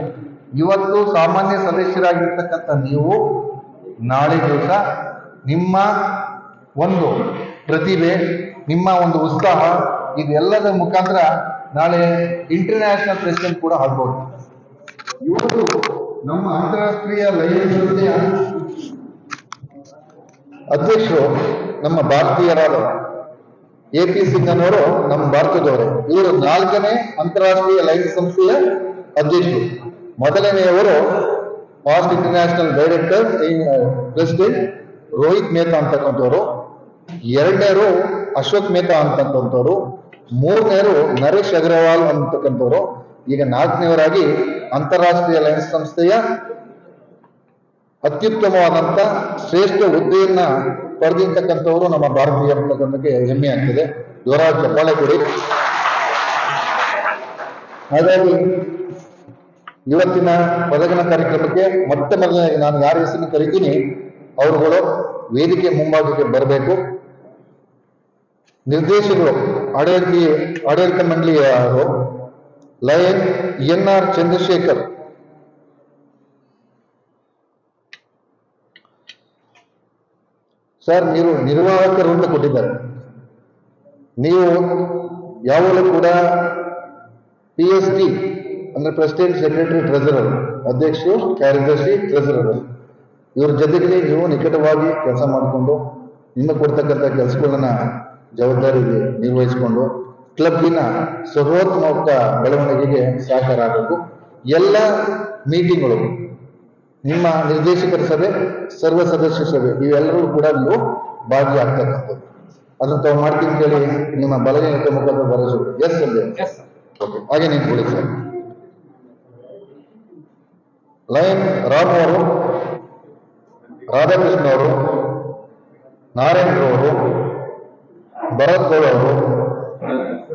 ಇವತ್ತು ಸಾಮಾನ್ಯ ಸದಸ್ಯರಾಗಿರ್ತಕ್ಕಂಥ ನೀವು ನಾಳೆ ದಿವಸ ನಿಮ್ಮ ಒಂದು ಪ್ರತಿಭೆ, ನಿಮ್ಮ ಒಂದು ಉತ್ಸಾಹ ಇದೆಲ್ಲದ ಮುಖಾಂತರ ನಾಳೆ ಇಂಟರ್ನ್ಯಾಷನಲ್ ಪ್ರೆಸಿಡೆಂಟ್ ಕೂಡ ಆಗ್ಬೋದು. ಇವತ್ತು ನಮ್ಮ ಅಂತಾರಾಷ್ಟ್ರೀಯ ಲೈಬ್ರರಿ ಸಂಸ್ಥೆಯ ಅಧ್ಯಕ್ಷರು ನಮ್ಮ ಭಾರತೀಯರಾದ ಎ ಪಿ ಸಿಂಗ್ ಅನ್ನೋರು ನಮ್ಮ ಭಾರತದವರು. ಇವರು ನಾಲ್ಕನೇ ಅಂತಾರಾಷ್ಟ್ರೀಯ ಲೈಬ್ರರಿ ಸಂಸ್ಥೆಯ ಅಧ್ಯಕ್ಷರು. ಮೊದಲನೆಯವರು past international director president Rohit Mehta ಅಂತಕ್ಕಂಥವ್ರು. ಎರಡನೇರು ಅಶೋಕ್ ಮೆಹ್ತಾ ಅಂತಕ್ಕಂಥವ್ರು. ಮೂರನೇರು ನರೇಶ್ ಅಗ್ರವಾಲ್ ಅಂತಕ್ಕಂಥವ್ರು. ಈಗ ನಾಲ್ಕನೆಯವರಾಗಿ ಅಂತಾರಾಷ್ಟ್ರೀಯ ಲೈನ್ಸ್ ಸಂಸ್ಥೆಯ ಅತ್ಯುತ್ತಮವಾದಂಥ ಶ್ರೇಷ್ಠ ಹುದ್ದೆಯನ್ನ ಪಡೆದಿರ್ತಕ್ಕಂಥವರು ನಮ್ಮ ಭಾರತೀಯ ಅಂತಕ್ಕಂಥಕ್ಕೆ ಹೆಮ್ಮೆ ಆಗ್ತದೆ. ಯುವರಾಜ್ ಚಪ್ಪಾಳೆ ಕೊಡಿ ಹಾಗಾಗಿ ಇವತ್ತಿನ ಪದಗಿನ ಕಾರ್ಯಕ್ರಮಕ್ಕೆ ಮತ್ತೆ ಮೊದಲ ನಾನು ಯಾರ ಹೆಸರನ್ನು ಕರಿತೀನಿ, ಅವರುಗಳು ವೇದಿಕೆ ಮುಂಭಾಗಕ್ಕೆ ಬರಬೇಕು. ನಿರ್ದೇಶಕರು ಆಡಳಿತ ಆಡಳಿತ ಮಂಡಳಿಯವರು lion N R Chandrashekhar. Sir, ನೀವು ನಿರ್ವಾಹಕರು ಅಂತ ಕೊಟ್ಟಿದ್ದಾರೆ. ನೀವು ಯಾವಾಗಲೂ ಕೂಡ ಪಿ ಎಸ್ ಡಿ ಅಂದ್ರೆ ಪ್ರೆಸಿಡೆಂಟ್ ಸೆಕ್ರೆಟರಿ ಟ್ರೆಸರರ್ ಅಧ್ಯಕ್ಷರು ಕಾರ್ಯದರ್ಶಿ ಟ್ರೆಸರರ್ ಇವ್ರ ಜೊತೆಗೆ ನೀವು ನಿಕಟವಾಗಿ ಕೆಲಸ ಮಾಡಿಕೊಂಡು ನಿಮಗೆ ಕೊಡ್ತಕ್ಕಂಥ ಕೆಲಸಗಳನ್ನ ಜವಾಬ್ದಾರಿ ನಿರ್ವಹಿಸಿಕೊಂಡು ಕ್ಲಬ್ಬಿನ ಸರ್ವೋತ್ತಮಕ ಬೆಳವಣಿಗೆಗೆ ಸಹಕಾರ ಆಗಬೇಕು ಎಲ್ಲ ಮೀಟಿಂಗ್ಗಳು. ನಿಮ್ಮ ನಿರ್ದೇಶಕರ ಸಭೆ ಸರ್ವ ಸದಸ್ಯ ಸಭೆ ಇವೆಲ್ಲರೂ ಕೂಡ ನೀವು ಭಾಗಿಯಾಗ್ತಕ್ಕಂಥದ್ದು ಅದನ್ನು ತಾವು ಮಾಡ್ತೀನಿ ಕೇಳಿ ನಿಮ್ಮ ಬಲಗೈನ ಮುಖದ ಬರೋದು ಎಸ್ ಅಲ್ಲಿ ಹಾಗೆ ನಿಂತ್ಕೊಳ್ಳಿ ಸರ್. ಲಯನ್ ರಾಮ್ ಅವರು ರಾಧಾಕೃಷ್ಣ ಅವರು ನಾರಾಯಣ್ ಅವರು ಭರತ್ ಗೌಡ ಅವರು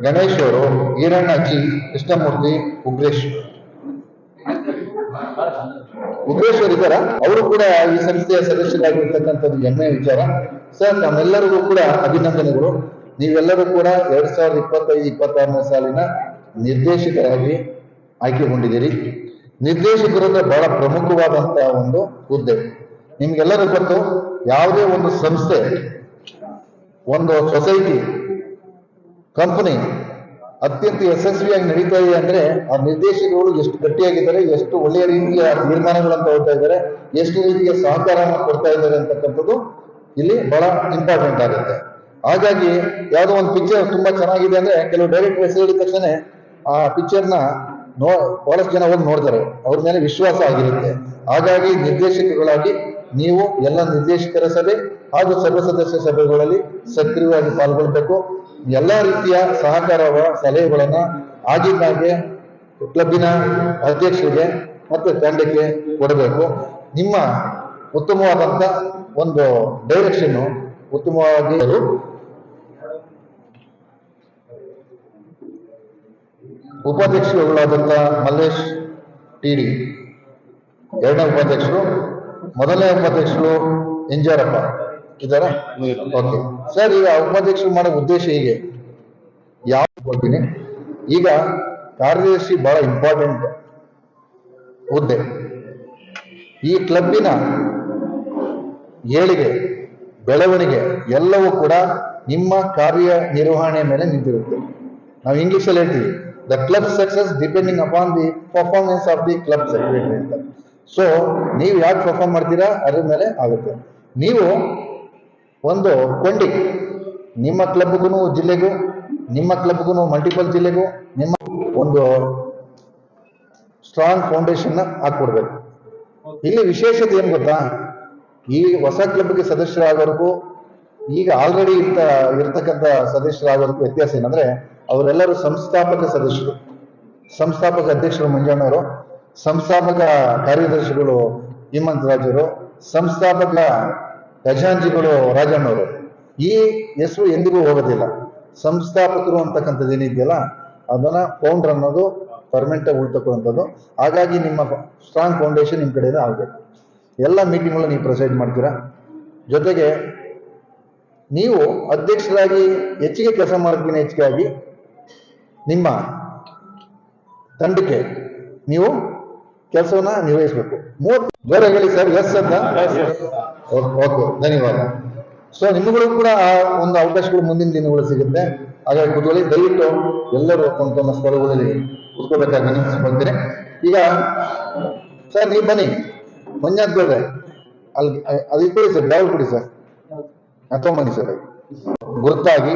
ಗಣೇಶ್ ಅವರು ಈರಣ್ಣ ಅಜ್ಜಿ ಕೃಷ್ಣಮೂರ್ತಿ, ಉಗ್ರೇಶ್. ಉಗ್ರೇಶ್ ಅವರು ಇದ್ದಾರ? ಅವರು ಕೂಡ ಈ ಸಂಸ್ಥೆಯ ಸದಸ್ಯರಾಗಿರ್ತಕ್ಕಂಥದ್ದು ಹೆಮ್ಮೆಯ ವಿಚಾರ. ಸರ್, ನಮ್ಮೆಲ್ಲರಿಗೂ ಕೂಡ ಅಭಿನಂದನೆಗಳು. ನೀವೆಲ್ಲರೂ ಕೂಡ ಎರಡ್ ಸಾವಿರದ ಇಪ್ಪತ್ತೈದು, ಇಪ್ಪತ್ತಾರನೇ ಸಾಲಿನ ನಿರ್ದೇಶಕರಾಗಿ ಆಯ್ಕೆಗೊಂಡಿದ್ದೀರಿ. ನಿರ್ದೇಶಕರಂದ್ರೆ ಬಹಳ ಪ್ರಮುಖವಾದಂತಹ ಒಂದು ಹುದ್ದೆ. ನಿಮ್ಗೆಲ್ಲರೂ ಗೊತ್ತು, ಯಾವುದೇ ಒಂದು ಸಂಸ್ಥೆ, ಒಂದು ಸೊಸೈಟಿ ಕಂಪನಿ ಅತ್ಯಂತ ಯಶಸ್ವಿಯಾಗಿ ನಡೀತಾ ಇದೆ ಅಂದ್ರೆ ಆ ನಿರ್ದೇಶಕರು ಎಷ್ಟು ಗಟ್ಟಿಯಾಗಿದ್ದಾರೆ, ಎಷ್ಟು ಒಳ್ಳೆಯ ರೀತಿಯ ತೀರ್ಮಾನಗಳನ್ನು ತಗೋತಾ ಇದ್ದಾರೆ, ಎಷ್ಟು ರೀತಿಯ ಸಹಕಾರವನ್ನು ಕೊಡ್ತಾ ಇದ್ದಾರೆ ಅಂತಕ್ಕಂಥದ್ದು ಇಲ್ಲಿ ಬಹಳ ಇಂಪಾರ್ಟೆಂಟ್ ಆಗುತ್ತೆ. ಹಾಗಾಗಿ ಯಾವುದೋ ಒಂದು ಪಿಕ್ಚರ್ ತುಂಬಾ ಚೆನ್ನಾಗಿದೆ ಅಂದ್ರೆ ಕೆಲವು ಡೈರೆಕ್ಟ್ ಹೆಸರು ಹೇಳಿದ ತಕ್ಷಣ ಆ ಪಿಕ್ಚರ್ನ ನೋ ಬಹಳಷ್ಟು ಜನ ಹೋಗಿ ನೋಡ್ತಾರೆ, ಅವ್ರ ಮೇಲೆ ವಿಶ್ವಾಸ ಆಗಿರುತ್ತೆ. ಹಾಗಾಗಿ ನಿರ್ದೇಶಕಗಳಾಗಿ ನೀವು ಎಲ್ಲ ನಿರ್ದೇಶಕರ ಸಭೆ ಹಾಗೂ ಸರ್ವ ಸದಸ್ಯ ಸಭೆಗಳಲ್ಲಿ ಸಕ್ರಿಯವಾಗಿ ಪಾಲ್ಗೊಳ್ಬೇಕು. ಎಲ್ಲ ರೀತಿಯ ಸಹಕಾರ ಸಲಹೆಗಳನ್ನ ಆಗಿದ್ದಾಗೆ ಕ್ಲಬ್ಬಿನ ಅಧ್ಯಕ್ಷರಿಗೆ ಮತ್ತು ತಂಡಕ್ಕೆ ಕೊಡಬೇಕು. ನಿಮ್ಮ ಉತ್ತಮವಾದಂತ ಒಂದು ಡೈರೆಕ್ಷನ್ ಉತ್ತಮವಾಗಿ ಉಪಾಧ್ಯಕ್ಷರುಗಳಾದಂಥ ಮಲ್ಲೇಶ್ ಟಿ ಡಿ ಎರಡನೇ ಉಪಾಧ್ಯಕ್ಷರು, ಮೊದಲನೇ ಉಪಾಧ್ಯಕ್ಷರು ಇಂಜಾರಪ್ಪ ಇದಾರ ಓಕೆ ಸರ್ ಈಗ ಉಪಾಧ್ಯಕ್ಷರು ಮಾಡೋ ಉದ್ದೇಶ ಹೀಗೆ. ಯಾವ ಹೋಗ್ತೀನಿ ಈಗ ಕಾರ್ಯದರ್ಶಿ ಬಹಳ ಇಂಪಾರ್ಟೆಂಟ್ ಹುದ್ದೆ. ಈ ಕ್ಲಬ್ಬಿನ ಏಳಿಗೆ, ಬೆಳವಣಿಗೆ ಎಲ್ಲವೂ ಕೂಡ ನಿಮ್ಮ ಕಾರ್ಯ ನಿರ್ವಹಣೆ ಮೇಲೆ ನಿಂತಿರುತ್ತೆ. ನಾವು ಇಂಗ್ಲಿಷಲ್ಲಿ ಹೇಳ್ತೀವಿ the club success depending upon the performance of the club secretary ಅಂತ. ಸೊ ನೀವು ಯಾಕೆ ಪರ್ಫಾರ್ಮ್ ಮಾಡ್ತೀರಾ? ಅದ್ರ ಮೇಲೆ ಆಗುತ್ತೆ. ನೀವು ಒಂದು ಕೊಂಡಿ ನಿಮ್ಮ ಕ್ಲಬ್ಗೂ, ಜಿಲ್ಲೆಗೂ, ನಿಮ್ಮ ಕ್ಲಬ್ಗೂ ಮಲ್ಟಿಪಲ್ ಜಿಲ್ಲೆಗೂ ನಿಮ್ಮ ಒಂದು ಸ್ಟ್ರಾಂಗ್ ಫೌಂಡೇಶನ್ ಹಾಕ್ಬಿಡ್ಬೇಕು ಇಲ್ಲಿ ವಿಶೇಷತೆ ಏನು ಗೊತ್ತಾ? ಈ ಹೊಸ ಕ್ಲಬ್ಗೆ ಸದಸ್ಯರಾಗೋರ್ಗೂ, ಈಗ ಆಲ್ರೆಡಿ ಇರ್ತ, ಇರ್ತಕ್ಕಂಥ ಸದಸ್ಯರಾಗೋರ್ಗೂ ವ್ಯತ್ಯಾಸ ಏನಂದ್ರೆ, ಅವರೆಲ್ಲರೂ ಸಂಸ್ಥಾಪಕ ಸದಸ್ಯರು. ಸಂಸ್ಥಾಪಕ ಅಧ್ಯಕ್ಷರು ಮಂಜಣ್ಣವರು, ಸಂಸ್ಥಾಪಕ ಕಾರ್ಯದರ್ಶಿಗಳು ಹೇಮಂತ್ ರಾಜರು ಸಂಸ್ಥಾಪಕ ಖಜಾಂಚಿಗಳು ರಾಜಣ್ಣವರು. ಈ ಹೆಸರು ಎಂದಿಗೂ ಹೋಗೋದಿಲ್ಲ. ಸಂಸ್ಥಾಪಕರು ಅಂತಕ್ಕಂಥದ್ದು ಏನಿದೆಯಲ್ಲ, ಅದನ್ನ ಫೌಂಡರ್ ಅನ್ನೋದು ಪರ್ಮನೆಂಟ್ ಉಳ್ತಕ್ಕಂಥದ್ದು. ಹಾಗಾಗಿ ನಿಮ್ಮ ಸ್ಟ್ರಾಂಗ್ ಫೌಂಡೇಶನ್ ನಿಮ್ಮ ಕಡೆಯಿಂದ ಆಗಬೇಕು. ಎಲ್ಲ ಮೀಟಿಂಗ್ಗಳು ನೀವು ಪ್ರೆಸೈಡ್ ಮಾಡ್ತೀರಾ? ಜೊತೆಗೆ ನೀವು ಅಧ್ಯಕ್ಷರಾಗಿ ಹೆಚ್ಚಿಗೆ ಕೆಲಸ ಮಾಡೋದಕ್ಕಿಂತ ಹೆಚ್ಚಿಗೆ ಆಗಿ ನಿಮ್ಮ ತಂಡಕ್ಕೆ ನೀವು ಕೆಲಸವನ್ನ ನಿರ್ವಹಿಸಬೇಕು. ಮೂವತ್ತು ಬೇರೆ ಹೇಳಿ ಸರ್, ಎಸ್ ಅಂತ? ಓಕೆ ಧನ್ಯವಾದ. ಸೊ ನಿಮಗೂ ಕೂಡ ಆ ಒಂದು ಅವಕಾಶಗಳು ಮುಂದಿನ ದಿನಗಳು ಸಿಗುತ್ತೆ. ಹಾಗಾಗಿ ಕುತೂಹಲ, ದಯವಿಟ್ಟು ಎಲ್ಲರೂ ತಮ್ಮ ತಮ್ಮ ಸ್ವರೂಪದಲ್ಲಿ ಕೂತ್ಕೋಬೇಕಾಗಿ ವಿನಂತಿಸ್ಕೊಳ್ತೀನಿ ಈಗ ಸರ್ ನೀವು ಬನ್ನಿ. ಮಂಜಾತ್ ಗೌಡ್ರೆ ಅಲ್ಲಿ ಅದು ಇಟ್ಕೊಳ್ಳಿ ಸರ್ ಬ್ಯಾಗ್ ಕೊಡಿ ಸರ್ ತಗೊಂಬನ್ನಿ ಸರ್ ಗುರುತಾಗಿ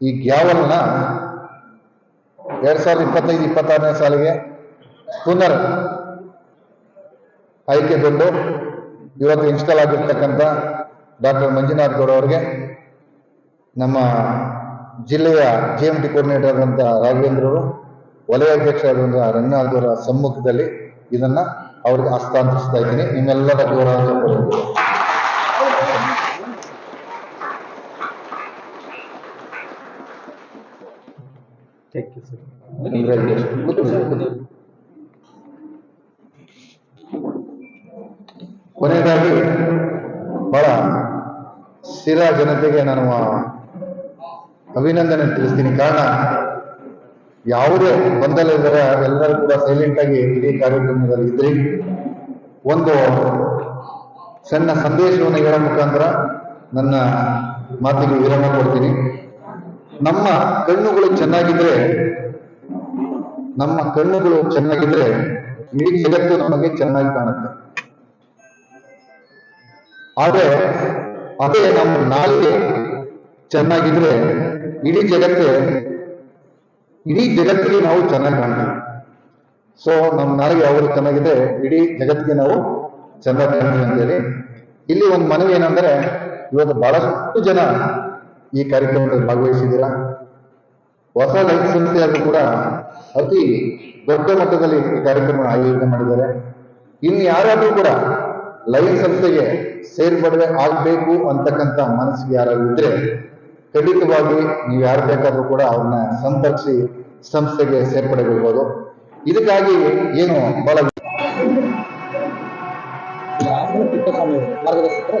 ಈ ಗ್ಯಾವಲ್ನ ಎರಡ್ ಸಾವಿರದ ಇಪ್ಪತ್ತೈದು, ಇಪ್ಪತ್ತಾರನೇ ಸಾಲಿಗೆ ಪುನರ್ ಆಯ್ಕೆಗೊಂಡು ಇವತ್ತು ಇನ್ಸ್ಟಾಲ್ ಆಗಿರ್ತಕ್ಕಂಥ ಡಾಕ್ಟರ್ ಮಂಜುನಾಥ್ ಗೌಡ ಅವರಿಗೆ ನಮ್ಮ ಜಿಲ್ಲೆಯ ಜಿ ಎಂ ಟಿ ಕೋರ್ಡಿನೇಟರ್ ಆದಂಥ ರಾಘವೇಂದ್ರರು ವಲಯ ಅಧ್ಯಕ್ಷರಾದಂಥ ರಂಗನಾಥ್ ಅವರ ಸಮ್ಮುಖದಲ್ಲಿ ಇದನ್ನ ಅವ್ರಿಗೆ ಹಸ್ತಾಂತರಿಸ್ತಾ ಇದ್ದೀನಿ. ನಿಮ್ಮೆಲ್ಲರ ಗೌರವ ಕೊನೆಯದಾಗಿ ಬಹಳ ಸ್ಥಿರ ಜನತೆಗೆ ನಾನು ಅಭಿನಂದನೆ ತಿಳಿಸ್ತೀನಿ. ಕಾರಣ, ಯಾವುದೇ ಗೊಂದಲ ಎಲ್ಲರೂ ಕೂಡ ಸೈಲೆಂಟ್ ಆಗಿ ಇಡೀ ಕಾರ್ಯಕ್ರಮದಲ್ಲಿ ಇದ್ರಿ. ಒಂದು ಸಣ್ಣ ಸಂದೇಶವನ್ನು ಹೇಳೋ ಮುಖಾಂತರ ನನ್ನ ಮಾತಿಗೆ ವಿರಾಮ ಕೊಡ್ತೀನಿ. ನಮ್ಮ ಕಣ್ಣುಗಳು ಚೆನ್ನಾಗಿದ್ರೆ, ನಮ್ಮ ಕಣ್ಣುಗಳು ಚೆನ್ನಾಗಿದ್ರೆ ಇಡೀ ಜಗತ್ತು ನಮಗೆ ಚೆನ್ನಾಗಿ ಕಾಣುತ್ತೆ. ಆದ್ರೆ ಅದೇ ನಮ್ಮ ನಾಲಿಗೆ ಚೆನ್ನಾಗಿದ್ರೆ ಇಡೀ ಜಗತ್ತೆ, ಇಡೀ ಜಗತ್ತಿಗೆ ನಾವು ಚೆನ್ನಾಗಿ ಕಾಣ್ತೀವಿ. ಸೊ ನಮ್ಮ ನಾಲಿಗೆ ಅವರು ಚೆನ್ನಾಗಿದೆ ಇಡೀ ಜಗತ್ತಿಗೆ ನಾವು ಚೆನ್ನಾಗಿ ಕಾಣ್ತೀವಿ ಅಂತೇಳಿ. ಇಲ್ಲಿ ಒಂದು ಮನವಿ ಏನಂದ್ರೆ, ಇವತ್ತು ಬಹಳಷ್ಟು ಜನ ಈ ಕಾರ್ಯಕ್ರಮದಲ್ಲಿ ಭಾಗವಹಿಸಿದ್ದೀರಾ? ಹೊಸ ಲೈಫ್ ಕೂಡ ಅತಿ ದೊಡ್ಡ ಮಟ್ಟದಲ್ಲಿ ಈ ಕಾರ್ಯಕ್ರಮ ಆಯೋಜನೆ ಮಾಡಿದ್ದಾರೆ. ಇನ್ನು ಯಾರಾದರೂ ಕೂಡ ಲೈಫ್ ಸಂಸ್ಥೆಗೆ ಸೇರ್ಪಡೆ ಆಗ್ಬೇಕು ಅಂತಕ್ಕಂಥ ಮನಸ್ಸಿಗೆ ಯಾರಾದ್ರೂ ಇದ್ರೆ ಖಂಡಿತವಾಗಿ ನೀವು ಯಾರು ಬೇಕಾದ್ರೂ ಕೂಡ ಅವ್ರನ್ನ ಸಂಪರ್ಕಿಸಿ ಸಂಸ್ಥೆಗೆ ಸೇರ್ಪಡೆಗೊಳ್ಬೋದು. ಇದಕ್ಕಾಗಿ ಏನು ಬಹಳ ಹ್ಮ್. ಮಾರ್ಗದರ್ಶಕರು